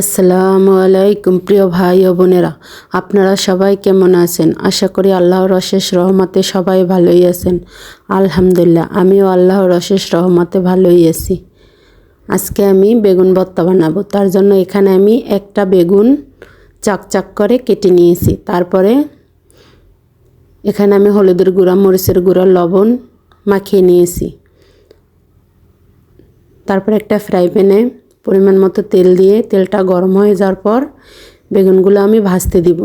আসসালামু আলাইকুম, প্রিয় ভাই ও বোনেরা। আপনারা সবাই কেমন আছেন? আশা করি আল্লাহর অশেষ রহমতে সবাই ভালোই আছেন। আলহামদুলিল্লাহ, আমিও আল্লাহর অশেষ রহমতে ভালোই আছি। আজকে আমি বেগুন ভর্তা বানাবো। তার জন্য এখানে আমি একটা বেগুন চাক চাক করে কেটে নিয়েছি। তারপরে এখানে আমি হলুদের গুঁড়া, মরিচের গুঁড়া, লবণ মাখিয়ে নিয়েছি। তারপর একটা ফ্রাই প্যানে পরিমাণ মতো তেল দিয়ে তেলটা গরম হয়ে যাওয়ার পর বেগুনগুলো আমি ভাজতে দিব।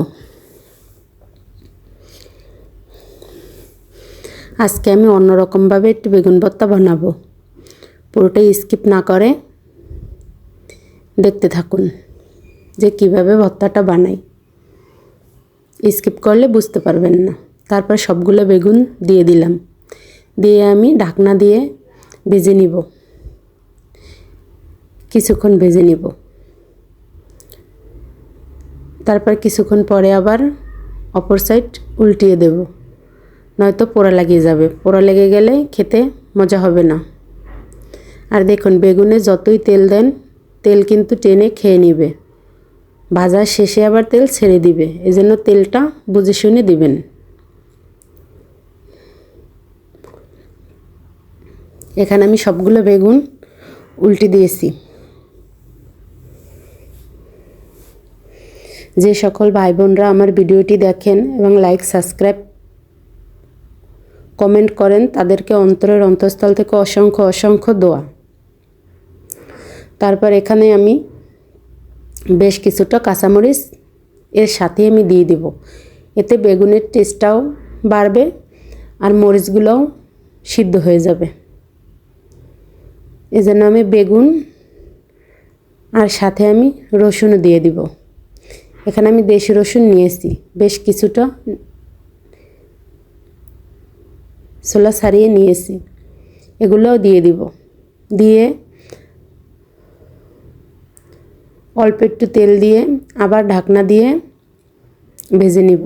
আজকে আমি অন্যরকমভাবে একটু বেগুন ভর্তা বানাবো। পুরোটাই স্কিপ না করে দেখতে থাকুন যে কীভাবে ভর্তাটা বানাই। স্কিপ করলে বুঝতে পারবেন না। তারপর সবগুলো বেগুন দিয়ে দিলাম। দিয়ে আমি ঢাকনা দিয়ে ভেজে নিব। কিছুক্ষণ ভেজে নিব। তারপর কিছুক্ষণ পরে আবার অপর সাইড উল্টিয়ে দেব। নয়তো পোড়া লাগিয়ে যাবে। পোড়া লেগে গেলে খেতে মজা হবে না। আর দেখুন, বেগুনে যতই তেল দেন, তেল কিন্তু টেনে খেয়ে নিবে। ভাজার শেষে আবার তেল ছেড়ে দিবে। এজন্য তেলটা বুঝে শুনে দিবেন। এখানে আমি সবগুলো বেগুন উল্টে দিয়েছি। যে সকল ভাই বোনরা আমার ভিডিওটি দেখেন এবং লাইক সাবস্ক্রাইব কমেন্ট করেন, তাদেরকে অন্তরের অন্তঃস্থল থেকে অসংখ্য অসংখ্য দোয়া। তারপর এখানে আমি বেশ কিছুটা কাঁচামরিচ এর সাথে আমি দিয়ে দিব। এতে বেগুনের টেস্টটাও বাড়বে আর মরিচগুলোও সিদ্ধ হয়ে যাবে। এজন্য আমি বেগুন আর সাথে আমি রসুনও দিয়ে দিব। এখানে আমি দেশি রসুন নিয়েছি, বেশ কিছুটা ছোলা ছাড়িয়ে নিয়েছি। এগুলোও দিয়ে দিব। দিয়ে অল্প একটু তেল দিয়ে আবার ঢাকনা দিয়ে ভেজে নিব।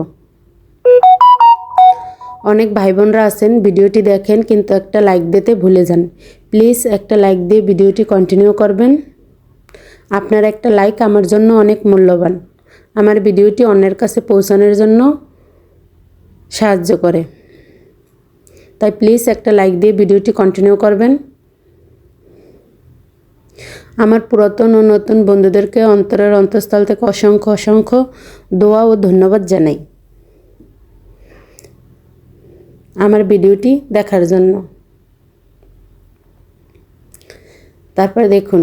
অনেক ভাই বোনরা আছেন, ভিডিওটি দেখেন, কিন্তু একটা লাইক দিতে ভুলে যান। প্লিজ একটা লাইক দিয়ে ভিডিওটি কন্টিনিউ করবেন। আপনার একটা লাইক আমার জন্য অনেক মূল্যবান। আমার ভিডিওটি অন্যের কাছে পৌঁছানোর জন্য সাহায্য করে। তাই প্লিজ একটা লাইক দিয়ে ভিডিওটি কন্টিনিউ করবেন। আমার পুরাতন ও নতুন বন্ধুদেরকে অন্তরের অন্তঃস্থল থেকে অসংখ্য অসংখ্য দোয়া ও ধন্যবাদ জানাই আমার ভিডিওটি দেখার জন্য। তারপর দেখুন,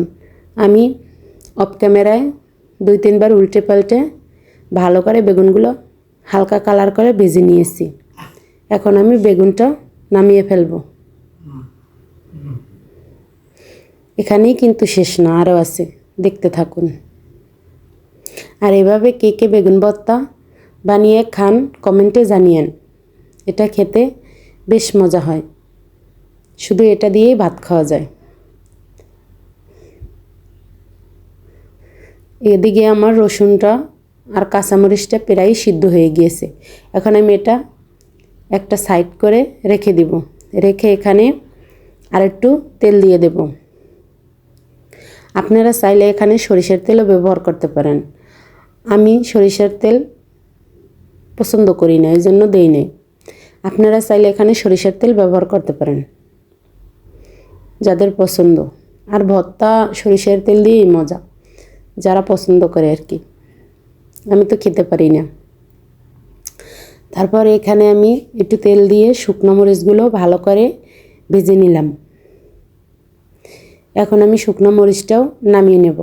আমি অফ ক্যামেরায় দুই তিনবার উল্টে পাল্টে ভালো করে বেগুনগুলো হালকা কালার করে ভেজে নিয়েছি। এখন আমি বেগুনটা নামিয়ে ফেলব। এখানেই কিন্তু শেষ না আরও আছে। দেখতে থাকুন। আর এভাবে কে কে বেগুন ভর্তা বানিয়ে খান, কমেন্টে জানিয়েন। এটা খেতে বেশ মজা হয়। শুধু এটা দিয়েই ভাত খাওয়া যায়। এদিকে আমার রসুনটা আর কাঁচামরিচটা প্রায় সিদ্ধ হয়ে গিয়েছে। এখন আমি এটা একটা সাইড করে রেখে দিব। রেখে এখানে আর একটু তেল দিয়ে দেব। আপনারা চাইলে এখানে সরিষার তেলও ব্যবহার করতে পারেন। আমি সরিষার তেল পছন্দ করি না এই জন্য দেই নাই। আপনারা চাইলে এখানে সরিষার তেল ব্যবহার করতে পারেন, যাদের পছন্দ। আর ভর্তা, সরিষার তেল দিয়েই মজা, যারা পছন্দ করে আর কি। আমি তো খেতে পারি না। তারপর এখানে আমি একটু তেল দিয়ে শুকনো মরিচগুলো ভালো করে ভেজে নিলাম। এখন আমি শুকনো মরিচটাও নামিয়ে নেব।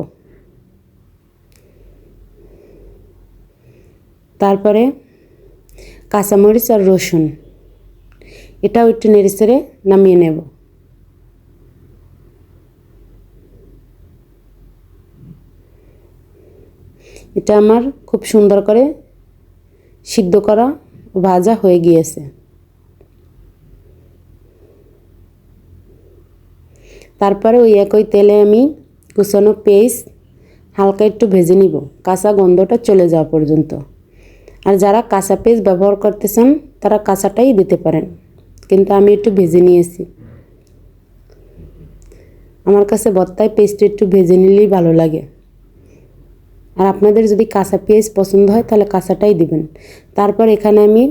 তারপরে কাঁচামরিচ আর রসুন, এটাও একটু নেড়ে নামিয়ে নেব। এটা আমার খুব সুন্দর করে সিদ্ধ করা ভাজা হয়ে গিয়েছে। তারপরে ওই একই তেলে আমি কুচানো পেস্ট হালকা একটু ভেজে নিব। কাঁচা গন্ধটা চলে যাওয়া পর্যন্ত। আর যারা কাঁচা পেস্ট ব্যবহার করতে চান, তারা কাঁচাটাই দিতে পারেন। কিন্তু আমি একটু ভেজে নিয়েছি। আমার কাছে বত্তায় পেস্ট একটু ভেজে নিলেই ভালো লাগে। আর আপনাদের যদি কাঁচা পেঁয়াজ পছন্দ হয়, তাহলে কাঁচাটাই দিবেন। তারপর এখানে আমি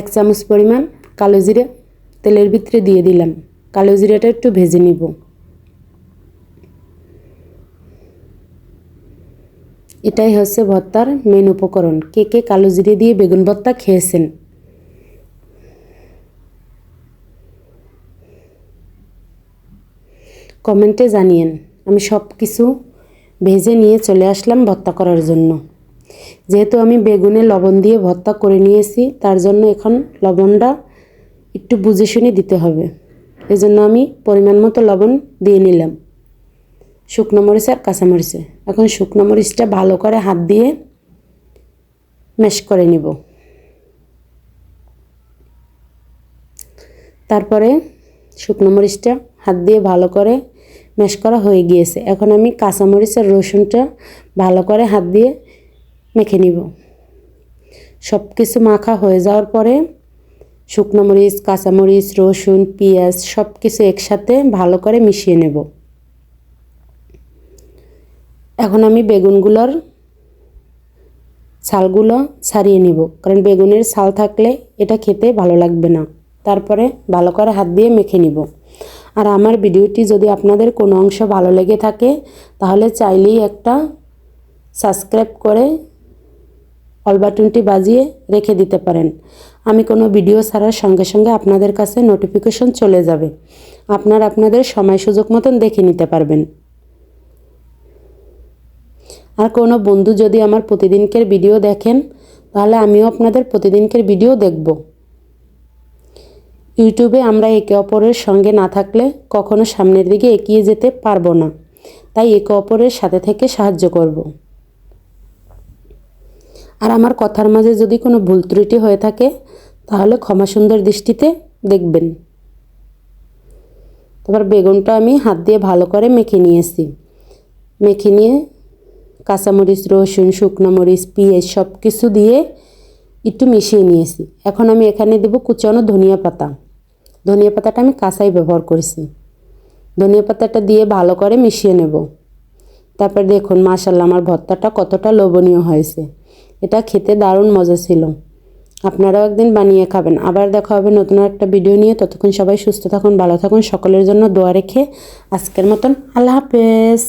এক চামচ পরিমাণ কালো জিরে তেলের ভিতরে দিয়ে দিলাম। কালো জিরাটা একটু ভেজে নিব। এটাই হচ্ছে ভর্তার মেন উপকরণ। কে কে কালো জিরে দিয়ে বেগুন ভর্তা খেয়েছেন? কমেন্টে জানিয়েন। আমি সব কিছু ভেজে নিয়ে চলে আসলাম ভর্তা করার জন্য। যেহেতু আমি বেগুনে লবণ দিয়ে ভর্তা করে নিয়েছি, তার জন্য এখন লবণটা একটু বুঝে শুনে দিতে হবে। এজন্য আমি পরিমাণ মতো লবণ দিয়ে নিলাম। শুকনো মরিচ আর কাঁচামরিচে এখন শুকনো মরিচটা ভালো করে হাত দিয়ে ম্যাশ করে নিব। তারপরে শুকনো মরিচটা হাত দিয়ে ভালো করে ম্যাশ করা হয়ে গিয়েছে। এখন আমি কাঁচামরিচ আর রসুনটা ভালো করে হাত দিয়ে মেখে নিব। সব কিছু মাখা হয়ে যাওয়ার পরে শুকনো মরিচ, কাঁচামরিচ, রসুন, পেঁয়াজ সব কিছু একসাথে ভালো করে মিশিয়ে নেব। এখন আমি বেগুনগুলোর ছালগুলো ছাড়িয়ে নিব। কারণ বেগুনের ছাল থাকলে এটা খেতে ভালো লাগবে না। তারপরে ভালো করে হাত দিয়ে মেখে নিব। আর আমার ভিডিওটি যদি আপনাদের কোনো অংশ ভালো লেগে থাকে, তাহলে চাইলেই একটা সাবস্ক্রাইব করে অল বাটনটি বাজিয়ে রেখে দিতে পারেন। আমি কোনো ভিডিও ছাড়ার সঙ্গে সঙ্গে আপনাদের কাছে নোটিফিকেশন চলে যাবে। আপনার আপনাদের সময় সুযোগ মতন দেখে নিতে পারবেন। আর কোনো বন্ধু যদি আমার প্রতিদিনকের ভিডিও দেখেন, তাহলে আমিও আপনাদের প্রতিদিনকের ভিডিও দেখব। ইউটিউবে আমরা একে অপরের সঙ্গে না থাকলে কখনো সামনের দিকে এগিয়ে যেতে পারব না। তাই একে অপরের সাথে থেকে সাহায্য করব। আর আমার কথার মাঝে যদি কোনো ভুল ত্রুটি হয়ে থাকে, তাহলে ক্ষমা সুন্দর দৃষ্টিতে দেখবেন। তারপর বেগুনটা আমি হাত দিয়ে ভালো করে মেখে নিয়েছি। মেখে নিয়ে কাঁচামরিচ, রসুন, শুকনো মরিচ, পেঁয়াজ সব কিছু দিয়ে একটু মিশিয়ে নিয়েছি। এখন আমি এখানে দেবো কুচানো ধনিয়া পাতা। ধনিয়া পাতাটা আমি কাঁচাই ব্যবহার করেছি। ধনিয়া পাতাটা দিয়ে ভালো করে মিশিয়ে নেব। তারপর দেখুন মাশাল্লাহ আমার ভর্তাটা কতটা লোভনীয় হয়েছে। এটা খেতে দারুণ মজা ছিল। আপনারাও একদিন বানিয়ে খাবেন। আবার দেখা হবে নতুন একটা ভিডিও নিয়ে। ততক্ষণ সবাই সুস্থ থাকুন, ভালো থাকুন। সকলের জন্য দোয়া রেখে আজকের মতন আল্লাহ হাফেজ।